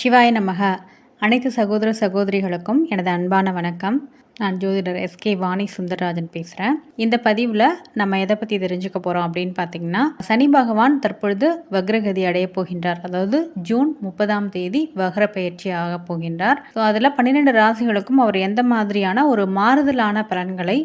சிவாய நமக. அனைத்து சகோதர சகோதரிகளுக்கும் எனது அன்பான வணக்கம். நான் ஜோதிடர் எஸ்கே வாணி சுந்தரராஜன் பேசுகிறேன் இந்த பதிவில் நம்ம எதை பற்றி தெரிஞ்சுக்க போகிறோம் அப்படின்னு பார்த்தீங்கன்னா சனி பகவான் தற்பொழுது வக்ரகதி அடைய போகின்றார். அதாவது ஜூன் முப்பதாம் தேதி வக்ர பயிற்சி ஆக போகின்றார். ஸோ அதில் பன்னிரெண்டு ராசிகளுக்கும் அவர் எந்த மாதிரியான ஒரு மாறுதலான பலன்களை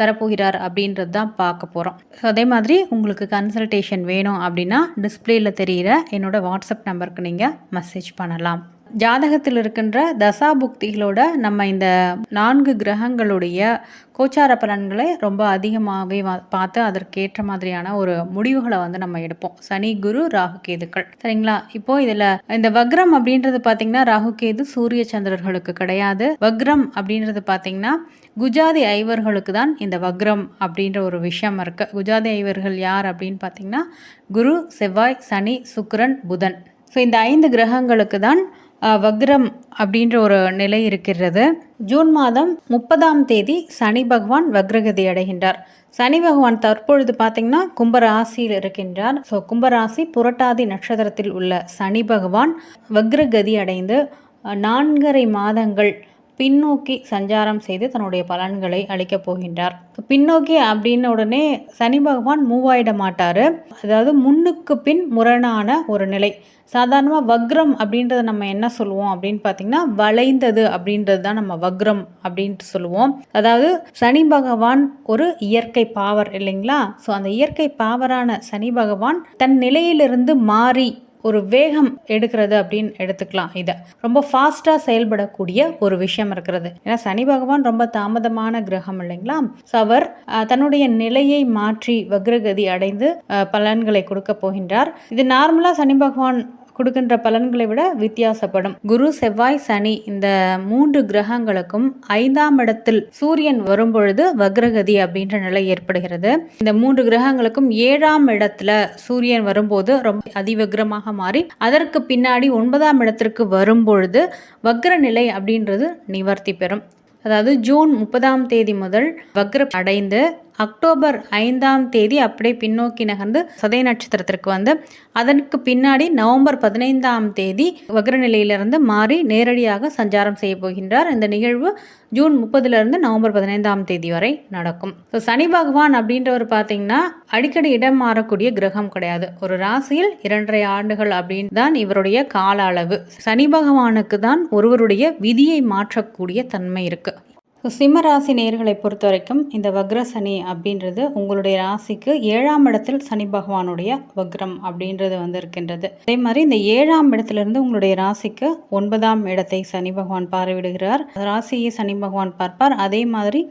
தரப்போகிறார் அப்படின்றது தான் பார்க்க போகிறோம் ஸோ அதே மாதிரி உங்களுக்கு கன்சல்டேஷன் வேணும் அப்படின்னா டிஸ்பிளேயில் தெரிகிற என்னோட வாட்ஸ்அப் நம்பருக்கு நீங்கள் மெசேஜ் பண்ணலாம். ஜாதகத்தில் இருக்கின்ற தசா புக்திகளோட நம்ம இந்த நான்கு கிரகங்களுடைய கோச்சார பலன்களை ரொம்ப அதிகமாகவே பார்த்து அதற்கேற்ற மாதிரியான ஒரு முடிவுகளை வந்து நம்ம எடுப்போம். சனி குரு ராகு கேதுக்கள். சரிங்களா? இப்போ இதில் இந்த வக்ரம் அப்படின்றது பார்த்தீங்கன்னா ராகு கேது சூரிய சந்திரர்களுக்கு கிடையாது. வக்ரம் அப்படின்றது பார்த்தீங்கன்னா குஜாதி ஐவர்களுக்கு தான் இந்த வக்ரம் அப்படின்ற ஒரு விஷயம் இருக்கு. குஜாதி ஐவர்கள் யார் அப்படின்னு பார்த்தீங்கன்னா குரு செவ்வாய் சனி சுக்ரன் புதன். ஸோ இந்த ஐந்து கிரகங்களுக்கு தான் வக்ரம் அப்படின்ற ஒரு நிலை இருக்கிறது. ஜூன் மாதம் முப்பதாம் தேதி சனி பகவான் வக்ரகதி அடைகின்றார். சனி பகவான் தற்பொழுது பார்த்தீங்கன்னா கும்பராசியில் இருக்கின்றார். ஸோ கும்பராசி புரட்டாதி நட்சத்திரத்தில் உள்ள சனி பகவான் வக்ரகதி அடைந்து நான்கரை மாதங்கள் பின்னோக்கி சஞ்சாரம் செய்து தன்னுடைய பலன்களை அளிக்கப் போகின்றார். பின்னோக்கி அப்படின்ன உடனே சனி பகவான் மூவாயிட மாட்டார். அதாவது முன்னுக்கு பின் முரணான ஒரு நிலை. சாதாரணமாக வக்ரம் அப்படின்றத நம்ம என்ன சொல்லுவோம் அப்படின்னு பார்த்தீங்கன்னா வளைந்தது அப்படின்றது தான் நம்ம வக்ரம் அப்படின்ட்டு சொல்லுவோம். அதாவது சனி பகவான் ஒரு இயற்கை பாவர் இல்லைங்களா? ஸோ அந்த இயற்கை பாவரான சனி பகவான் தன் நிலையிலிருந்து மாறி ஒரு வேகம் எடுக்கிறது அப்படின்னு எடுத்துக்கலாம் இதை. ரொம்ப ஃபாஸ்ட்டாக செயல்படக்கூடிய ஒரு விஷயம் இருக்கிறது. ஏன்னா சனி பகவான் ரொம்ப தாமதமான கிரகம் இல்லைங்களா? ஸோ அவர் தன்னுடைய நிலையை மாற்றி வக்ரகதி அடைந்து பலன்களை கொடுக்க போகின்றார். இது நார்மலாக சனி பகவான் கொடுக்கின்ற பலன்களை விட வித்தியாசப்படும். குரு செவ்வாய் சனி இந்த மூன்று கிரகங்களுக்கும் ஐந்தாம் இடத்தில் சூரியன் வரும்பொழுது வக்ரகதி அப்படின்ற நிலை ஏற்படுகிறது. இந்த மூன்று கிரகங்களுக்கும் ஏழாம் இடத்துல சூரியன் வரும்போது ரொம்ப அதிவக்ரமாக மாறி அதற்கு பின்னாடி ஒன்பதாம் இடத்திற்கு வரும்பொழுது வக்ர நிலை அப்படின்றது நிவர்த்தி பெறும். அதாவது ஜூன் முப்பதாம் தேதி முதல் வக்ர அடைந்து அக்டோபர் ஐந்தாம் தேதி அப்படியே பின்னோக்கி நகர்ந்து சதய நட்சத்திரத்திற்கு வந்து அதற்கு பின்னாடி நவம்பர் பதினைந்தாம் தேதி வக்ர நிலையிலிருந்து மாறி நேரடியாக சஞ்சாரம் செய்ய போகின்றார். இந்த நிகழ்வு ஜூன் முப்பதுலேருந்து நவம்பர் பதினைந்தாம் தேதி வரை நடக்கும். ஸோ சனி பகவான் அப்படின்றவர் பார்த்தீங்கன்னா அடிக்கடி இடம் மாறக்கூடிய கிரகம் கிடையாது. ஒரு ராசியில் இரண்டரை ஆண்டுகள் அப்படின்னு தான் இவருடைய கால அளவு. சனி பகவானுக்கு தான் ஒருவருடைய விதியை மாற்றக்கூடிய தன்மை இருக்குது ஸோ சிம்ம ராசி நேர்களை பொறுத்த வரைக்கும் இந்த வக்ர சனி அப்படின்றது உங்களுடைய ராசிக்கு ஏழாம் இடத்தில் சனி பகவானுடைய வக்ரம் அப்படின்றது வந்து இருக்கின்றது அதே மாதிரி இந்த ஏழாம் இடத்திலிருந்து உங்களுடைய ராசிக்கு ஒன்பதாம் இடத்தை சனி பகவான் பார்வையிடுகிறார். ராசியை சனி பகவான் பார்ப்பார். அதே மாதிரி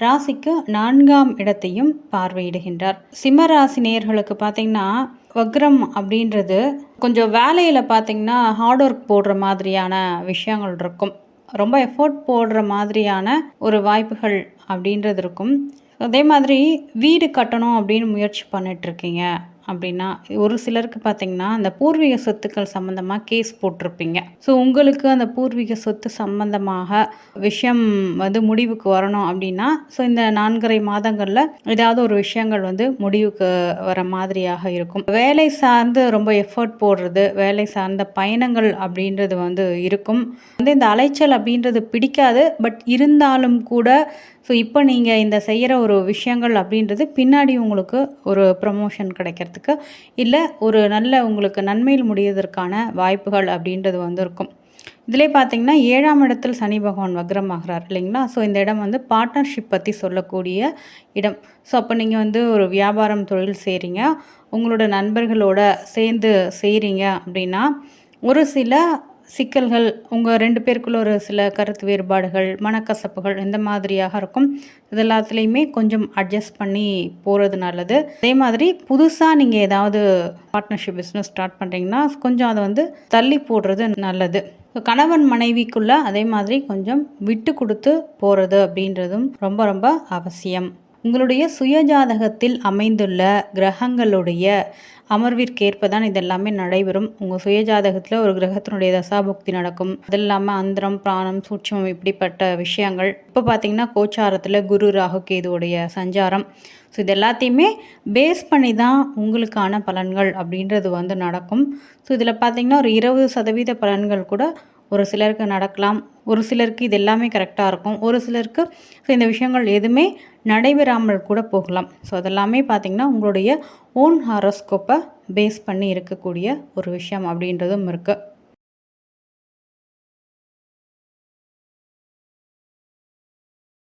ராசிக்கு நான்காம் இடத்தையும் பார்வையிடுகின்றார். சிம்ம ராசி நேயர்களுக்கு பார்த்தீங்கன்னா வக்ரம் அப்படின்றது கொஞ்சம் வேலையில் பார்த்தீங்கன்னா ஹார்ட் ஒர்க் போடுற மாதிரியான விஷயங்கள் இருக்கும். ரொம்ப எஃபோர்ட் போடுற மாதிரியான ஒரு வாய்ப்புகள் அப்படின்றது இருக்கும். அதே மாதிரி வீடு கட்டணும் அப்படின்னு முயற்சி பண்ணிட்டு இருக்கீங்க. அப்படின்னா ஒரு சிலருக்கு பார்த்தீங்கன்னா அந்த பூர்வீக சொத்துக்கள் சம்மந்தமாக கேஸ் போட்டிருப்பீங்க. ஸோ உங்களுக்கு அந்த பூர்வீக சொத்து சம்பந்தமாக விஷயம் வந்து முடிவுக்கு வரணும் அப்படின்னா ஸோ இந்த நான்கரை மாதங்களில் ஏதாவது ஒரு விஷயங்கள் வந்து முடிவுக்கு வர மாதிரியாக இருக்கும். வேலை சார்ந்து ரொம்ப எஃபர்ட் போடுறது வேலை சார்ந்த பயணங்கள் அப்படின்றது வந்து இருக்கும். வந்து இந்த அலைச்சல் அப்படின்றது பிடிக்காது பட் இருந்தாலும் கூட ஸோ இப்போ நீங்கள் இந்த செய்கிற ஒரு விஷயங்கள் அப்படின்றது பின்னாடி உங்களுக்கு ஒரு ப்ரமோஷன் கிடைக்கிறதுக்கு இல்லை ஒரு நல்ல உங்களுக்கு நன்மையில் முடியதற்கான வாய்ப்புகள் அப்படின்றது வந்து இருக்கும் இதிலே பார்த்தீங்கன்னா ஏழாம் இடத்தில் சனி பகவான் வக்ரமாகிறார் இல்லைங்களா? ஸோ இந்த இடம் வந்து பார்ட்னர்ஷிப் பற்றி சொல்லக்கூடிய இடம். ஸோ அப்போ நீங்கள் வந்து ஒரு வியாபாரம் தொழில் செய்கிறீங்க உங்களோட நண்பர்களோட சேர்ந்து செய்கிறீங்க அப்படின்னா ஒரு சில சிக்கல்கள் உங்கள் ரெண்டு பேருக்குள்ள ஒரு சில கருத்து வேறுபாடுகள் மனக்கசப்புகள் இந்த மாதிரியாக இருக்கும்? இது எல்லாத்துலேயுமே கொஞ்சம் அட்ஜஸ்ட் பண்ணி போகிறது நல்லது. அதே மாதிரி புதுசாக நீங்கள் ஏதாவது பார்ட்னர்ஷிப் பிஸ்னஸ் ஸ்டார்ட் பண்ணுறீங்கன்னா கொஞ்சம் அதை வந்து தள்ளி போடுறது நல்லது. கணவன் மனைவிக்குள்ளே அதே மாதிரி கொஞ்சம் விட்டு கொடுத்து போகிறது அப்படின்றதும் ரொம்ப ரொம்ப அவசியம். உங்களுடைய சுயஜாதகத்தில் அமைந்துள்ள கிரகங்களுடைய அமர்விற்கேற்ப தான் இதெல்லாமே நடைபெறும். உங்கள் சுயஜாதகத்தில் ஒரு கிரகத்தினுடைய தசாபுக்தி நடக்கும். அது இல்லாமல் அந்தரம் பிராணம் சூட்சமம் இப்படிப்பட்ட விஷயங்கள். இப்போ பார்த்தீங்கன்னா கோச்சாரத்தில் குரு ராகு கேதுவுடைய சஞ்சாரம். ஸோ இது எல்லாத்தையுமே பேஸ் பண்ணி தான் உங்களுக்கான பலன்கள் அப்படின்றது வந்து நடக்கும். ஸோ இதில் பார்த்தீங்கன்னா ஒரு இருபது சதவீத பலன்கள் கூட ஒரு சிலருக்கு நடக்கலாம். ஒரு சிலருக்கு இது எல்லாமே கரெக்டாக இருக்கும். ஒரு சிலருக்கு ஸோ இந்த விஷயங்கள் எதுவுமே நடைபெறாமல் கூட போகலாம். ஸோ அதெல்லாமே பார்த்திங்கன்னா உங்களுடைய ஓன் ஹாரோஸ்கோப்பை பேஸ் பண்ணி இருக்கக்கூடிய ஒரு விஷயம் அப்படின்றதும் இருக்குது